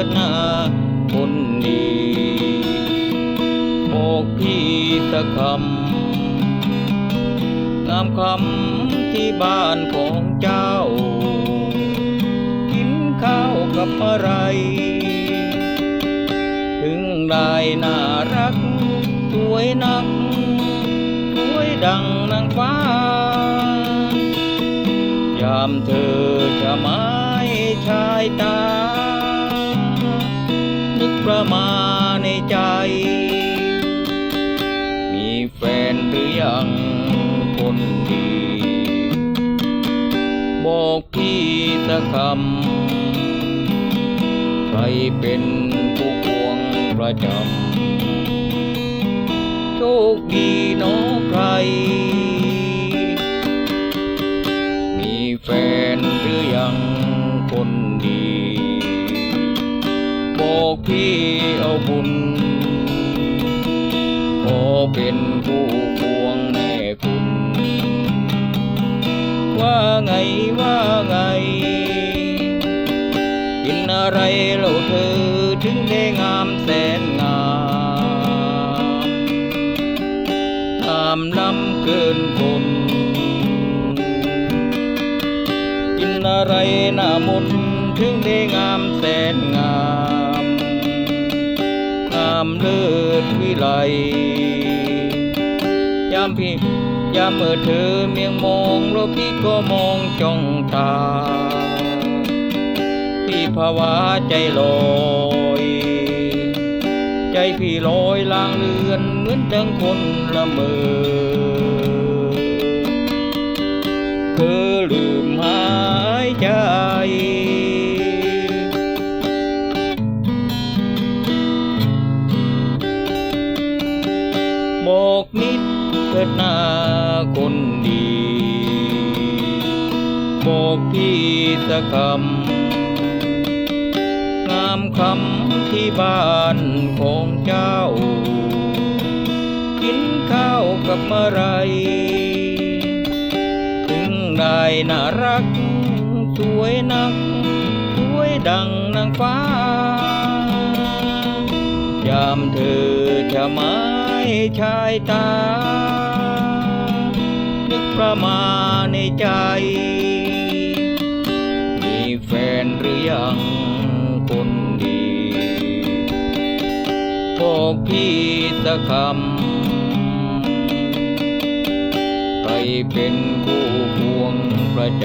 บอกนิดเถิดนาคนดีบอกพี่สักคำงามคำที่บ้านของเจ้า กินข้าวกับอะไร ถึงได้น่ารัก สวยนัก สวยดังนางฟ้า ยามเธอจะไม้ชายตา ใจ มีแฟนหรือยังคนดี บอกพี่สักคำ ใครเป็นผู้ควงประจำโชคดีน้องใคร บอกพี่เอาบุญขอเป็นผู้ควงแม่คุณ ว่าไงว่าไง กินอะไรเล่าเธอถึงได้งามแสนงามงามล้ำเกินคนกินอะไรหน้ามนถึงได้งามแสนงามามเลิศวิไลยามพี่ยามเมื่อเธอเมียงมองแล้วพี่ก็มองจ้องตา พี่ภาวะใจลอยใจพี่ลอยลางเลือนเหมือนดังคนละเมอ ดเถิดหน้าคนดี บอกพี่สักคำงามคำที่บ้านของเจ้า กินข้าวกับอะไร ถึงได้น่ารัก สวยนัก สวยดังนางฟ้า ยามเธอจะไม้ชายตา ประมาในใจ มีแฟนหรือยังคนดีบอกพี่สักคำใครเป็นคู่ควงประจ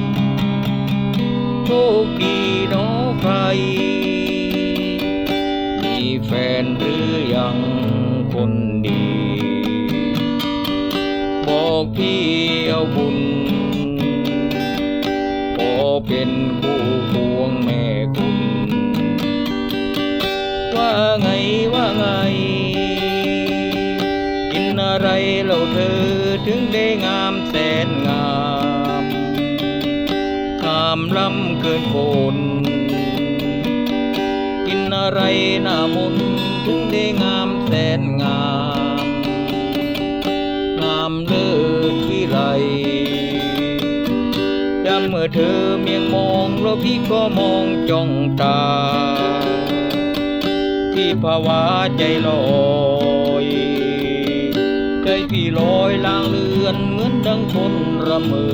ำโชคดีน้อใคร มีแฟนหรือยังคนดี อกพี่เอาบุญขอเป็นคู่ควงแม่คุณ ว่าไงว่าไง กินอะไรเล่าเธอถึงได้งามแสนงามงามล้ำเกินคนกินอะไรหน้ามนถึงได้งามแสนงาม มเมื่อเธอเมียงมองแล้วพี่ก็มองจ้องตา พี่ภาวะใจลอยใจพี่ลอยลางเลือนเหมือนดังคนระเมอ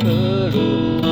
เธอลืม